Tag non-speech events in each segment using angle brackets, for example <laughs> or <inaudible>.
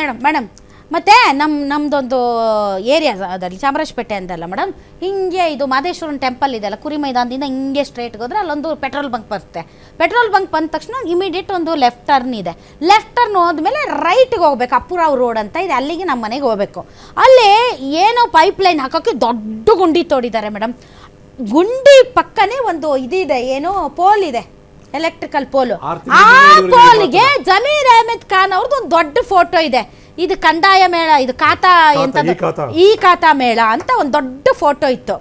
Madam madam, ಮತ್ತೆ ನಮ್ಮ ನಮ್ಮದೊಂದು ಏರಿಯಾ ಅದರಲ್ಲಿ ಚಾಮರಾಜಪೇಟೆ ಅಂತಲ್ಲ ಮೇಡಮ್, ಹಿಂಗೆ ಇದು ಮಾದೇಶ್ವರನ ಟೆಂಪಲ್ ಇದೆಲ್ಲ ಕುರಿ ಮೈದಾನದಿಂದ ಹಿಂಗೆ ಸ್ಟ್ರೇಟ್ಗೆ ಹೋದ್ರೆ ಅಲ್ಲೊಂದು ಪೆಟ್ರೋಲ್ ಬಂಕ್ ಬರುತ್ತೆ. ಪೆಟ್ರೋಲ್ ಬಂಕ್ ಬಂದ ತಕ್ಷಣ ಇಮಿಡಿಯೇಟ್ ಒಂದು ಲೆಫ್ಟ್ ಟರ್ನ್ ಇದೆ. ಲೆಫ್ಟ್ ಟರ್ನ್ ಹೋದ್ಮೇಲೆ ರೈಟ್ಗೆ ಹೋಗ್ಬೇಕು, ಅಪ್ಪುರಾವ್ ರೋಡ್ ಅಂತ ಇದೆ, ಅಲ್ಲಿಗೆ ನಮ್ಮ ಮನೆಗೆ ಹೋಗ್ಬೇಕು. ಅಲ್ಲಿ ಏನೋ ಪೈಪ್ ಲೈನ್ ಹಾಕೋಕ್ಕೆ ದೊಡ್ಡ ಗುಂಡಿ ತೋಡಿದ್ದಾರೆ ಮೇಡಮ್. ಗುಂಡಿ ಪಕ್ಕನೇ ಒಂದು ಇದಿದೆ, ಏನೋ ಪೋಲ್ ಇದೆ. ಎಲೆಕ್ಟ್ರಿಕಲ್ ಪೋಲು ಆ ಪೋಲಿಗೆ ಜಮೀರ್ ಅಹಮದ್ ಖಾನ್ ಅವ್ರದ್ದು ಒಂದು ದೊಡ್ಡ ಫೋಟೋ ಇದೆ. ಇದು ಕಂದಾಯ ಮೇಳ ಇದು ಖಾತಾ ಎಂತ. ಈ ಖಾತಾ. ಮೇಳ ಅಂತ ಒಂದು ದೊಡ್ಡ ಫೋಟೋ ಇತ್ತು.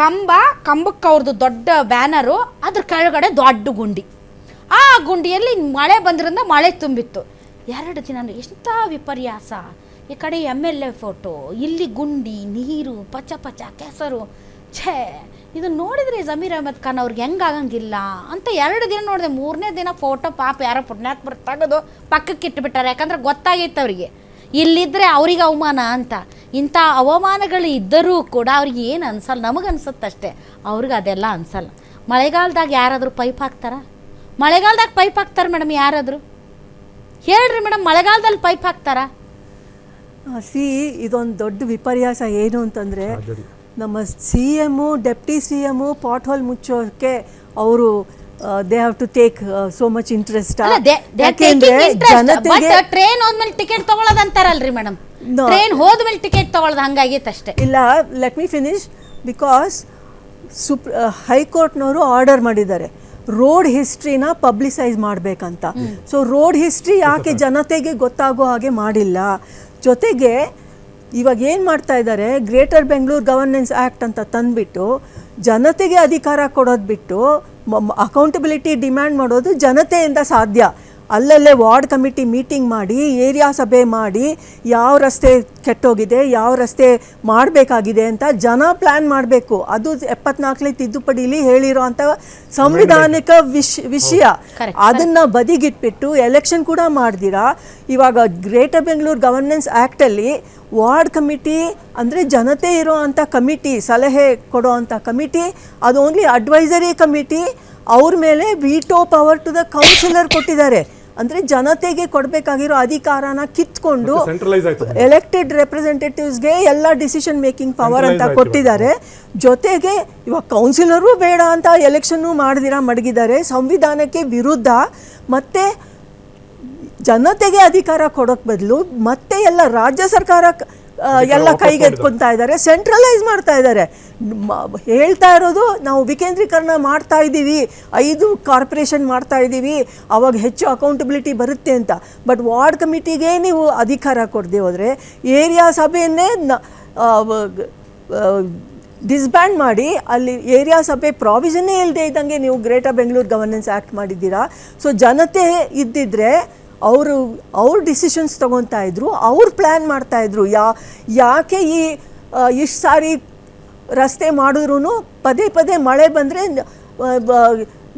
ಕಂಬ ಕಂಬಕ್ಕೆ ಅವ್ರದ್ದು ದೊಡ್ಡ ಬ್ಯಾನರು ಅದ್ರ ಕೆಳಗಡೆ ದೊಡ್ಡ ಗುಂಡಿ. ಆ ಗುಂಡಿಯಲ್ಲಿ ಮಳೆ ಬಂದ್ರಿಂದ ಮಳೆ ತುಂಬಿತ್ತು. ಎರಡು ದಿನ ಎಂಥ ವಿಪರ್ಯಾಸ. ಈ ಕಡೆ ಎಂ ಎಲ್ ಎ ಫೋಟೋ ಇಲ್ಲಿ ಗುಂಡಿ ನೀರು ಪಚ ಪಚ ಕೆಸರು. ಛೇ ಇದು ನೋಡಿದ್ರೆ ಜಮೀರ್ ಅಹಮದ್ ಖಾನ್ ಅವ್ರಿಗೆ ಹೆಂಗಾಗಂಗಿಲ್ಲ ಅಂತ ಎರಡು ದಿನ ನೋಡಿದೆ ಮೂರನೇ ದಿನ ಫೋಟೋ ಪಾಪ ಯಾರೋ ಪುಣ್ಯಾತ್ಮರು ತೆಗೆದು ಪಕ್ಕಕ್ಕೆ ಇಟ್ಬಿಟ್ಟಾರೆ. ಯಾಕಂದ್ರೆ ಗೊತ್ತಾಗಿತ್ತು ಅವರಿಗೆ. ಇಲ್ಲಿದ್ರೆ ಅವ್ರಿಗೆ ಅವಮಾನ ಅಂತ. ಇಂಥ ಅವಮಾನಗಳು ಇದ್ದರೂ ಕೂಡ ಅವ್ರಿಗೆ ಏನು ಅನ್ಸಲ್ಲ? ನಮಗೆ ಅನ್ಸುತ್ತಷ್ಟೇ ಅವ್ರಿಗೆ ಅದೆಲ್ಲ ಅನ್ಸಲ್ಲ. ಮಳೆಗಾಲದಾಗ ಯಾರಾದರೂ ಪೈಪ್ ಹಾಕ್ತಾರ? ಮಳೆಗಾಲದಾಗ ಪೈಪ್ ಹಾಕ್ತಾರೆ ಮೇಡಮ್ ಯಾರಾದರೂ? ಹೇಳ್ರಿ ಮೇಡಮ್ ಮಳೆಗಾಲದಲ್ಲಿ ಪೈಪ್ ಹಾಕ್ತಾರ? ಸಿ ಇದೊಂದು ದೊಡ್ಡ ವಿಪರ್ಯಾಸ ಏನು ಅಂತಂದರೆ. ನಮ್ಮ C M deputy C M pot hole ಮುಚ್ಚೋಕ್ಕೆ ಅವರು they have to take so much interest ಯಾಕೆಂದ್ರೆ ಜನತೆಗೆ ಟ್ರೈನ್ ಹೋದ್ಮೇಲೆ ಟಿಕೆಟ್ ತಗೊಳ್ಳೋದಂತಾರಲ್ರಿ ಮೇಡಮ್. ಟ್ರೈನ್ ಹೋದ್ಮೇಲೆ ಟಿಕೆಟ್ ತಗೊಳ್ಳೋದು ಹಂಗಾಗಿತ್ತು ಅಷ್ಟೇ. ಇಲ್ಲ ಲೆಟ್ ಮಿ ಫಿನಿಶ್ ಬಿಕಾಸ್ ಸುಪ್ ಹೈಕೋರ್ಟ್ನವರು ಆರ್ಡರ್ ಮಾಡಿದ್ದಾರೆ. ರೋಡ್ ಹಿಸ್ಟ್ರಿನ ಪಬ್ಲಿಸೈಸ್ ಮಾಡಬೇಕಂತ. ಸೊ ರೋಡ್ ಹಿಸ್ಟ್ರಿ ಯಾಕೆ ಜನತೆಗೆ ಗೊತ್ತಾಗೋ ಹಾಗೆ ಮಾಡಿಲ್ಲ? ಜೊತೆಗೆ ಇವಾಗ ಏನು ಮಾಡ್ತಾ ಇದ್ದಾರೆ ಗ್ರೇಟರ್ ಬೆಂಗಳೂರು ಗವರ್ನೆನ್ಸ್ ಆ್ಯಕ್ಟ್ ಅಂತ ತಂದುಬಿಟ್ಟು ಜನತೆಗೆ ಅಧಿಕಾರ ಕೊಡೋದು ಬಿಟ್ಟು ಅಕೌಂಟಬಿಲಿಟಿ ಡಿಮ್ಯಾಂಡ್ ಮಾಡೋದು ಜನತೆಯಿಂದ ಸಾಧ್ಯ. ಅಲ್ಲಲ್ಲೇ ವಾರ್ಡ್ ಕಮಿಟಿ ಮೀಟಿಂಗ್ ಮಾಡಿ ಏರಿಯಾ ಸಭೆ ಮಾಡಿ ಯಾವ ರಸ್ತೆ ಕೆಟ್ಟೋಗಿದೆ ಯಾವ ರಸ್ತೆ ಮಾಡಬೇಕಾಗಿದೆ ಅಂತ ಜನ ಪ್ಲ್ಯಾನ್ ಮಾಡಬೇಕು. ಅದು ಎಪ್ಪತ್ನಾಲ್ಕನೇ ತಿದ್ದುಪಡಿಲಿ ಹೇಳಿರೋ ಅಂಥ ಸಂವಿಧಾನಿಕ ವಿಷ್ ವಿಷಯ. ಅದನ್ನ ಬದಿಗಿಟ್ಬಿಟ್ಟು ಎಲೆಕ್ಷನ್ ಕೂಡ ಮಾಡ್ದಿರಾ? ಇವಾಗ ಗ್ರೇಟರ್ ಬೆಂಗಳೂರು ಗವರ್ನೆನ್ಸ್ ಆ್ಯಕ್ಟಲ್ಲಿ ವಾರ್ಡ್ ಕಮಿಟಿ ಅಂದರೆ ಜನತೆ ಇರೋ ಅಂಥ ಕಮಿಟಿ ಸಲಹೆ ಕೊಡೋ ಅಂಥ ಕಮಿಟಿ ಅದು ಓನ್ಲಿ ಅಡ್ವೈಸರಿ ಕಮಿಟಿ ಅವ್ರ ಮೇಲೆ veto power to the councillor ಕೊಟ್ಟಿದ್ದಾರೆ. ಅಂದರೆ ಜನತೆಗೆ ಕೊಡಬೇಕಾಗಿರೋ ಅಧಿಕಾರನ ಕಿತ್ಕೊಂಡು. ಎಲೆಕ್ಟೆಡ್ ರೆಪ್ರೆಸೆಂಟೇಟಿವ್ಸ್ಗೆ ಎಲ್ಲ ಡಿಸಿಷನ್ ಮೇಕಿಂಗ್ ಪವರ್ ಅಂತ ಕೊಟ್ಟಿದ್ದಾರೆ. ಜೊತೆಗೆ ಇವಾಗ ಕೌನ್ಸಿಲರು ಬೇಡ ಅಂತ ಎಲೆಕ್ಷನ್ನು ಮಾಡಿದಿರ ಮಡಗಿದ್ದಾರೆ. ಸಂವಿಧಾನಕ್ಕೆ ವಿರುದ್ಧ ಮತ್ತೆ ಜನತೆಗೆ ಅಧಿಕಾರ ಕೊಡೋಕ್ ಬದಲು ಮತ್ತೆ ಎಲ್ಲ ರಾಜ್ಯ ಸರ್ಕಾರ ಎಲ್ಲ ಕೈಗೆ ಎತ್ಕೊತಾ ಇದ್ದಾರೆ ಸೆಂಟ್ರಲೈಸ್ ಮಾಡ್ತಾ ಇದ್ದಾರೆ. ಹೇಳ್ತಾ ಇರೋದು ನಾವು ವಿಕೇಂದ್ರೀಕರಣ ಮಾಡ್ತಾ ಇದ್ದೀವಿ ಐದು ಕಾರ್ಪೊರೇಷನ್ ಮಾಡ್ತಾ ಇದ್ದೀವಿ ಅವಾಗ ಹೆಚ್ಚು ಅಕೌಂಟಬಿಲಿಟಿ ಬರುತ್ತೆ ಅಂತ. ಬಟ್ ವಾರ್ಡ್ ಕಮಿಟಿಗೆ ನೀವು ಅಧಿಕಾರ ಕೊಡದೆ ಹೋದರೆ ಏರಿಯಾ ಸಭೆಯನ್ನೇ ಡಿಸ್ಬ್ಯಾಂಡ್ ಮಾಡಿ ಅಲ್ಲಿ ಏರಿಯಾ ಸಭೆ ಪ್ರಾವಿಷನ್ನೇ ಇಲ್ಲದೆ ಇದ್ದಂಗೆ ನೀವು ಗ್ರೇಟರ್ ಬೆಂಗಳೂರು ಗವರ್ನೆನ್ಸ್ ಆ್ಯಕ್ಟ್ ಮಾಡಿದ್ದೀರಾ. ಸೊ ಜನತೆ ಇದ್ದಿದ್ರೆ ಅವರು ಅವ್ರ ಡಿಸಿಷನ್ಸ್ ತೊಗೊತಾ ಇದ್ರು ಅವ್ರು ಪ್ಲ್ಯಾನ್ ಮಾಡ್ತಾ ಇದ್ರು. ಯಾ ಯಾಕೆ ಈ ಇಷ್ಟು ಸಾರಿ ರಸ್ತೆ ಮಾಡಿದ್ರು ಪದೇ ಪದೇ ಮಳೆ ಬಂದರೆ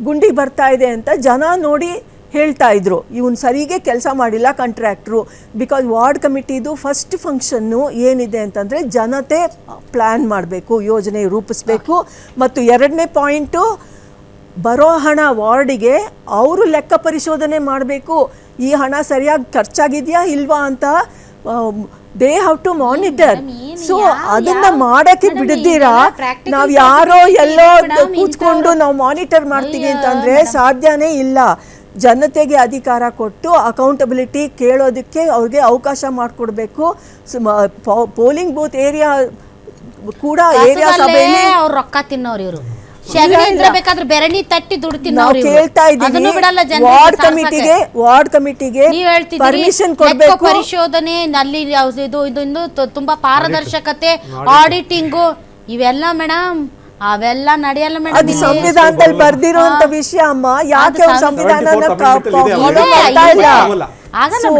ಗುಂಡಿ ಬರ್ತಾ ಇದೆ ಅಂತ ಜನ ನೋಡಿ ಹೇಳ್ತಾ ಇದ್ರು. ಇವನು ಸರಿಗೆ ಕೆಲಸ ಮಾಡಿಲ್ಲ ಕಾಂಟ್ರಾಕ್ಟ್ರು ಬಿಕಾಸ್ ವಾರ್ಡ್ ಕಮಿಟಿದು ಫಸ್ಟ್ ಫಂಕ್ಷನ್ನು ಏನಿದೆ ಅಂತಂದರೆ ಜನತೆ ಪ್ಲ್ಯಾನ್ ಮಾಡಬೇಕು ಯೋಜನೆ ರೂಪಿಸ್ಬೇಕು. ಮತ್ತು ಎರಡನೇ ಪಾಯಿಂಟು ಬರೋ ಹಣ ವಾರ್ಡಿಗೆ ಅವರು ಲೆಕ್ಕ ಪರಿಶೋಧನೆ ಮಾಡಬೇಕು. ಈ ಹಣ ಸರಿಯಾಗಿ ಖರ್ಚಾಗಿದೆಯಾ ಇಲ್ವಾ ಅಂತ they have to monitor so ಅದನ್ನ ಮಾಡಕ್ಕೆ ಬಿಡದಿರಾ? ನಾವು ಯಾರೋ ಎಲ್ಲೋ ಕೂತ್ಕೊಂಡು ನಾವು ಮಾನಿಟರ್ ಮಾಡ್ತೀವಿ ಅಂತಂದ್ರೆ ಸಾಧ್ಯನೇ ಇಲ್ಲ. ಜನತೆಗೆ ಅಧಿಕಾರ ಕೊಟ್ಟು ಅಕೌಂಟಬಿಲಿಟಿ ಕೇಳೋದಕ್ಕೆ ಅವ್ರಿಗೆ ಅವಕಾಶ ಮಾಡಿಕೊಡ್ಬೇಕು. ಪೋಲಿಂಗ್ ಬೂತ್ ಏರಿಯಾ ಕೂಡ ಏರಿಯಾ ಸಭೆಯಲ್ಲಿ ಅವ್ರು ರೊಕ್ಕ ತಿನ್ನೋರು ಇವರು. ಶಗಣಿ ಇದ್ರೆ ಬೇಕಾದ್ರೆ ಬೆರಣಿ ತಟ್ಟಿ ದುಡ್ಡು ನಾವು. ಕೇಳ್ತಾ ಬಿಡಲ್ಲ ವಾರ್ಡ್ ಕಮಿಟಿಗೆ ವಾರ್ಡ್ ಕಮಿಟಿಗೆ ನೀವ್ ಹೇಳ್ತಿದ್ದೀರಿ ಪರ್ಮಿಷನ್ ಕೊಡಬೇಕು. ಪರಿಶೋಧನೆ ನಲ್ಲಿ ಇದು ಇದು ಇನ್ನು ತುಂಬಾ ಪಾರದರ್ಶಕತೆ ಆಡಿಟಿಂಗು ಇವೆಲ್ಲ ಮೇಡಮ್ ಅವೆಲ್ಲ ನಡೆಯಲ್ಲ ಅದು ಮೇಡಮ್ ಸಂವಿಧಾನದಲ್ಲಿ ಬರ್ದಿರೋಂತ ವಿಷಯ ಅಮ್ಮ. ಯಾಕೆ ಅದು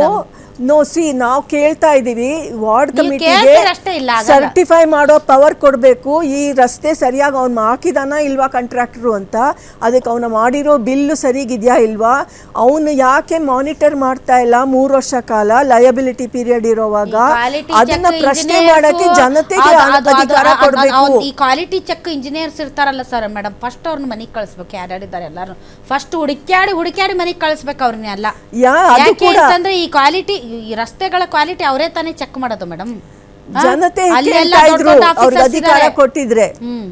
ಅವ್ರು ಸಂ- ಸಂವಿಧಾನನ 74th amendment ಅಲ್ಲಿ ಇದೆ, ಫಾಲೋ ಇದೆ, ಮಾಡ್ತಾ ಇದೆ. ಇಲ್ಲ ಆಗಲ್ಲ. ಆಗಲ್ಲ ಸೊ madam. ನೋ ಸಿ ನಾವು ಕೇಳ್ತಾ ಇದೀವಿ ವಾರ್ಡ್ ಕಮಿಟಿಗೆ ಕೇಳ್ತೀರಷ್ಟೇ, ಇಲ್ಲ ಆಗಲ್ಲ. ಸರ್ಟಿಫೈ ಮಾಡೋ ಪವರ್ ಕೊಡಬೇಕು ಈ ರಸ್ತೆ ಸರಿಯಾಗಿ ಅವ್ನು ಹಾಕಿದಾನ ಇಲ್ವಾ ಕಾಂಟ್ರಾಕ್ಟ್ರು ಅಂತ ಅದಕ್ಕೆ ಅವನು ಮಾಡಿರೋ ಬಿಲ್ಲು ಸರಿಗಿದ್ಯಾ ಇಲ್ವಾ ಅವನು ಯಾಕೆ ಮಾನಿಟರ್ ಮಾಡ್ತಾ ಇಲ್ಲ ಮೂರು ವರ್ಷ ಕಾಲ ಲಯಬಿಲಿಟಿ ಪೀರಿಯಡ್ ಇರೋವಾಗ ಅದನ್ನ ಪ್ರಶ್ನೆ ಮಾಡಕ್ಕೆ ಜನತೆಗೆ ಅಧಿಕಾರ ಕೊಡಬೇಕು ಈ ಕ್ವಾಲಿಟಿ ಚೆಕ್ ಇಂಜಿನಿಯರ್ಸ್ ಇರ್ತಾರಲ್ಲ ಸರ್ ಮೇಡಮ್ ಫಸ್ಟ್ ಅವ್ರನ್ನ ಮನೆಗೆ ಕಳಿಸ್ಬೇಕು ಯಾರ್ಯಾರಿದ್ದಾರೆ ಎಲ್ಲಾರು ಫಸ್ಟ್ ಹುಡುಕ್ಯಾಡಿ ಹುಡುಕ್ಯಾಡಿ ಮನೆಗೆ ಕಳಿಸ್ಬೇಕು ಅವ್ರನ್ನೆಲ್ಲ ಯಾ ಅದು ಯಾಕೆ ಕೂಡ ಅಂತಂದ್ರೆ ಈ ಕ್ವಾಲಿಟಿ ಈ ರಸ್ತೆಗಳ ಕ್ವಾಲಿಟಿ ಅವರೇ ತಾನೇ ಚೆಕ್ ಮಾಡೋದು ಮೇಡಮ್. ಜನತೆ ಅವ್ರಿಗೆ ಅಧಿಕಾರ ಕೊಟ್ಟಿದ್ರೆ. ಹ್ಮ್.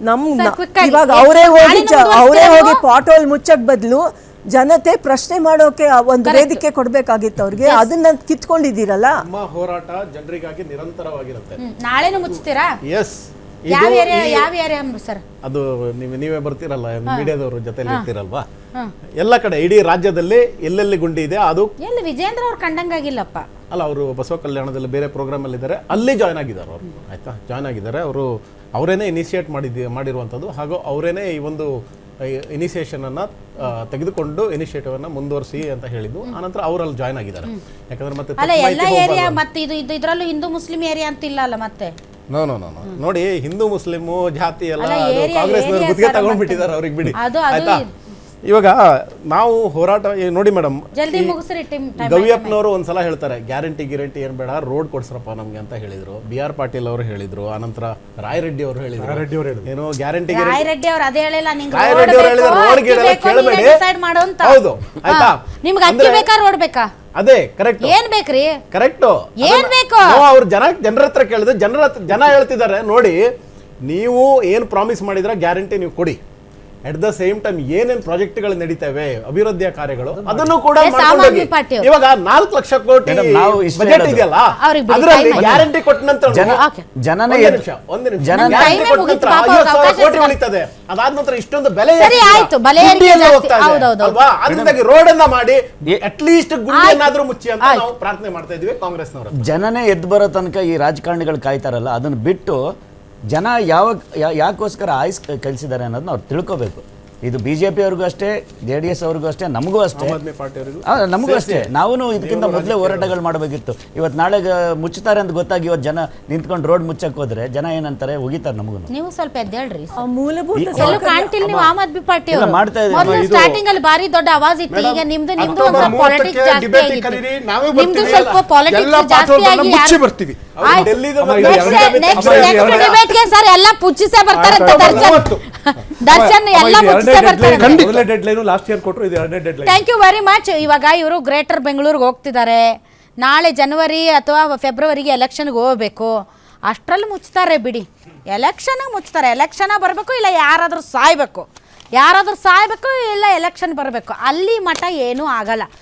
ನಮ್ Sir, quick ಆಗಿ. ಇವಾಗ ಅವರೇ ಹೋಗಿ ಅವರೇ ಹೋಗಿ ಪಾಟೋಲ್ ಮುಚ್ಚಕ್ ಬದಲು ಜನತೆ ಪ್ರಶ್ನೆ ಮಾಡೋಕೆ ಆ ಒಂದು ವೇದಿಕೆ ಕೊಡ್ಬೇಕಾಗಿತ್ತು ಅವ್ರಿಗೆ. ಅದನ್ನ ಕಿತ್ಕೊಂಡಿದ್ದೀರಲ್ಲ? ನಮ್ಮ ಹೋರಾಟ ಜನರಿಗಾಗಿ ನಿರಂತರವಾಗಿರುತ್ತೆ. ಹ್ಮ್. ನಾಳೆನೂ ಮುಚ್ತೀರಾ ಎಸ್ ಯಾವ ಏರಿಯಾ ಯಾವ ಏರಿಯಾ ಸರ್ ಅದು ನೀವು ನೀವೇ ಬರ್ತೀರಲ್ಲ ಮೀಡಿಯಾದವ್ರ ಜೊತೆಲಿ ಇರ್ತೀರಲ್ವಾ? ಎಲ್ಲ ಕಡೆ ಇಡೀ ರಾಜ್ಯದಲ್ಲಿ ಎಲ್ಲೆಲ್ಲಿ ಗುಂಡಿ ಇದೆ ಅದು ಎಲ್ಲಿ ವಿಜೇಂದ್ರ ಅವ್ರು ಕಂಡಂಗಾಗಿಲ್ಲಪ್ಪ. ಅಲ್ಲ ಅವರು ಬಸವ ಕಲ್ಯಾಣದಲ್ಲಿ ಬೇರೆ ಪ್ರೋಗ್ರಾಮ್ ಅಲ್ಲಿ ಇದ್ದಾರೆ. ಅಲ್ಲಿ ಜಾಯ್ನ್ ಆಗಿದ್ದಾರೆ ಅವರು. ಆಯ್ತಾ? ಜಾಯ್ನ್ ಆಗಿದ್ದಾರೆ. ಅವರು ಅವರೇನೆ ಇನಿಷಿಯೇಟ್ ಮಾಡಿದ್ದ ಮಾಡಿರುವಂಥದ್ದು. ಹಾಗೂ ಅವರೇನೆ ಈ ಒಂದು ಇನಿಷಿಯೇಷನ್ ಅನ್ನ ಆ, ತೆಗೆದುಕೊಂಡು ಇನಿಷಿಯೇಟಿವ್ ಅನ್ನ ಮುಂದುವರಿಸಿ ಅಂತ ಹೇಳಿದ್ದು. ಆನಂತರ ಅವರಲ್ಲಿ ಜಾಯ್ನ್ ಆಗಿದ್ದಾರೆ. ಯಾಕಂದ್ರೆ ಮತ್ತೆ ಅಲ್ಲ ಎಲ್ಲ ಏರಿಯಾ ಮತ್ತೆ ಇದು ಇದು ಇದ್ರಲ್ಲೂ ಹಿಂದೂ ಮುಸ್ಲಿಂ ಏರಿಯಾ ಅಂತ ಇಲ್ಲ ಅಲ್ಲ ಮತ್ತೆ? ನೋ ನೋ ನೋ ನೋ ನೋಡಿ ಹಿಂದೂ ಮುಸ್ಲಿಮು ಜಾತಿ ಎಲ್ಲ ಅಲ್ಲ, ಅದು area- ಕಾಂಗ್ರೆಸ್ ಗುತ್ತಿಗೆ ತಗೊಂಡ್ಬಿಟ್ಟಿದ್ದಾರೆ ಅವ್ರಿಗೆ ಬಿಡಿ. ಅದು- ಅದು ಆಯ್ತಾ. ಇವಾಗ ನಾವು ಹೋರಾಟ ನೋಡಿ ಮೇಡಮ್ ಜಲ್ದಿ ಮುಗಿಸ್ರಿ ಟೈಮ್ ಗವಿಯಪ್ಪನವರು ಒಂದ್ಸಲ ಹೇಳ್ತಾರೆ ಗ್ಯಾರಂಟಿ ಗ್ಯಾರಂಟಿ ಏನ್ ಬೇಡ ರೋಡ್ ಕೊಡ್ಸ್ರಪ್ಪ ನಮ್ಗೆ ಅಂತ ಹೇಳಿದ್ರು. ಬಿ ಆರ್ ಪಾಟೀಲ್ ಅವರು ಹೇಳಿದ್ರು ಆನಂತರ ರಾಯರೆಡ್ಡಿ ಅವರು ಹೇಳಿದ್ರು. ಏನು ಗ್ಯಾರಂಟಿ ರಾಯ್ ರೆಡ್ಡಿ ಅವ್ರು ಅದೇ ಹೇಳಿಲ್ಲ ನಿಂಗೆ ರಾಯ್ road ರೆಡ್ಡಿ ಅವ್ರು ಬೇಕು, ಹೇಳಿದ್ರು, road ಅಕ್ಕಿ ಗೀಡೆಲ್ಲ ಬೇಕು, ನೀವೇ ಕೇಳ್ಬೇಡಿ. decide ಮಾಡು ಅಂತ. ಹೌದು, ಆಯ್ತಾ? ನಿಮ್ಗೆ ಅಕ್ಕಿ ಅಂದ್ರೆ- ಬೇಕಾ ರೋಡ್ ಬೇಕಾ? ಅದೇ ಕರೆಕ್ಟ್ ಏನ್ ಬೇಕ್ರಿ? ಕರೆಕ್ಟ್ ಏನ್ ಬೇಕು? ಅವ್ರು ಜನ ಜನರ ಹತ್ರ ಕೇಳಿದ್ರೆ ಜನರ ಹತ್ರ ಜನ ಹೇಳ್ತಿದ್ದಾರೆ ನೋಡಿ ನೀವು ಏನ್ ಪ್ರಾಮಿಸ್ ಮಾಡಿದ್ರ ಗ್ಯಾರಂಟಿ ನೀವು ಕೊಡಿ. ಅಟ್ ದ ಸೇಮ್ ಟೈಮ್ ಏನೇನ್ ಪ್ರಾಜೆಕ್ಟ್ಗಳು ನಡೀತವೆ ಅಭಿವೃದ್ಧಿಯ ಕಾರ್ಯಗಳು ಅದನ್ನು ಕೂಡ. ಇವಾಗ ನಾಲ್ಕು ಲಕ್ಷ ಕೋಟಿ ಬಜೆಟ್. ಇದೆಯಲ್ಲ ಅದರಲ್ಲಿ ಗ್ಯಾರಂಟಿ ಕೊಟ್ಟ ನಂತರ ಜನ ಜನನೇ ಎದ್ದು- ನಿಮಿಷ ಒಂದೇ ನಿಮಿಷ. ಜನ ಗ್ಯಾರಂಟಿ time ಕೊಟ್ಟ ನಂತರ ಐವತ್ತು ಸಾವಿರ ಕೋಟಿ ಉಳಿತದೆ. ಅದಾದ ನಂತರ ಇಷ್ಟೊಂದು ಬೆಲೆ. ಅಲ್ವಾ? ಅದರಿಂದಾಗಿ ರೋಡ್ ಅನ್ನ ಮಾಡಿ ಅಟ್ ಲೀಸ್ಟ್ ಗುಂಡಿಯನ್ನಾದ್ರೂ ಮುಚ್ಚಿ ಅಂತ ನಾವು ಪ್ರಾರ್ಥನೆ ಮಾಡ್ತಾ ಇದೀವಿ ಕಾಂಗ್ರೆಸ್ನವರು ಜನನೇ ಎದ್ದು ಬರೋ ತನಕ ಈ ರಾಜಕಾರಣಿಗಳು ಕಾಯ್ತಾರಲ್ಲ ಅದನ್ನ ಬಿಟ್ಟು ಜನ ಯಾವ ಯಾಕೋಸ್ಕರ ಆಯ್ಸ್ ಕಲಿಸಿದ್ದಾರೆ ಅನ್ನೋದನ್ನ ಅವ್ರು ತಿಳ್ಕೋಬೇಕು. ಇದು ಬಿ ಜೆ ಪಿ ಅವ್ರಿಗೂ ಅಷ್ಟೇ ಜೆ ಡಿ ಎಸ್ ಅವ್ರಿಗೂ ಅಷ್ಟೇ ನಮಗೂ ಅಷ್ಟೇ. ನಮಗೂ ಅಷ್ಟೇ. ನಾವು ಇದಕ್ಕಿಂತ ಮೊದಲೇ ಹೋರಾಟಗಳು ಮಾಡಬೇಕಿತ್ತು. ಇವತ್ತು ನಾಳೆ ಮುಚ್ಚುತ್ತಾರೆ ಅಂತ ಗೊತ್ತಾಗಿ ಇವತ್ತು ಜನ ನಿಂತ್ಕೊಂಡು ರೋಡ್ ಮುಚ್ಚಕ್ಕೆ ಹೋದ್ರೆ ಜನ ಏನಂತಾರೆ ಹೋಗಿತಾರೆ ನಮಗೂ ನೀವು ಸ್ವಲ್ಪ ಎದ್ದೇಳ್ರಿ. ಮೂಲಭೂತ ಕಾಣ್ತಿಲ್ಲ ನೀವು ಆಮ್ ಆದ್ಮಿ ಪಾರ್ಟಿ ಮಾಡ್ತಾ ಇದೀವಿ. ಮೊದಲು ಸ್ಟಾರ್ಟಿಂಗ್ ಅಲ್ಲಿ ಭಾರಿ ದೊಡ್ಡ ಆವಾಜ್ ಇತ್ತು. ಈಗ ನಿಮ್ದು ನಿಮ್ದು ಸ್ವಲ್ಪ ಪಾಲಿಟಿಕ್ಸ್ ಜಾಸ್ತಿ ಆಗಿತ್ತು. ನಾವೇ ನಿಮ್ದು. ಸ್ವಲ್ಪ ಪಾಲಿಟಿಕ್ಸ್ ಜಾಸ್ತಿ ಆಗಿ ಮುಚ್ಚಿ ಬರ್ತೀವಿ. ಅವ್ರು ಆಯ್ತು. ಡೆಲ್ಲಿದು ಅಮ್ಮ, ಮತ್ತೆ ಇದು Next- ಎರಡನೇ- next- ಅಮ್ಮ, ಇದು next ಎರಡನೇ- debate ಗೆ ಸರ್ ಎಲ್ಲ ಪುಚ್ಚಿಸೇ ಬರ್ತಾರಂತೆ ದರ್ಶನ್. <laughs> ದರ್ಶನ್ ಎಲ್ಲ ಮುಚ್ಚಿಸೇ ಬರ್ತಾರೆ. ಡೆಡ್ ಲೈನ್ ಲಾಸ್ಟ್ ಇಯರ್ ಕೊಟ್ಟರು ಇದು ಎರಡನೇ deadline thank you very much ಇವಾಗ ಇವರು ಗ್ರೇಟರ್ ಬೆಂಗಳೂರಿಗೆ ಹೋಗ್ತಿದ್ದಾರೆ. ನಾಳೆ ಜನವರಿ ಅಥವಾ ಫೆಬ್ರವರಿಗೆ ಎಲೆಕ್ಷನ್ಗೆ ಹೋಗ್ಬೇಕು. ಅಷ್ಟರಲ್ಲಿ ಮುಚ್ತಾರೆ ಬಿಡಿ. ಎಲೆಕ್ಷನ್ ಮುಚ್ತಾರೆ. ಎಲೆಕ್ಷನ್ ಬರಬೇಕು ಇಲ್ಲ ಯಾರಾದರೂ ಸಾಯ್ಬೇಕು. ಯಾರಾದರೂ ಸಾಯ್ಬೇಕು ಇಲ್ಲ ಎಲೆಕ್ಷನ್ ಬರಬೇಕು. ಅಲ್ಲಿ ಮಠ ಏನೂ ಆಗಲ್ಲ.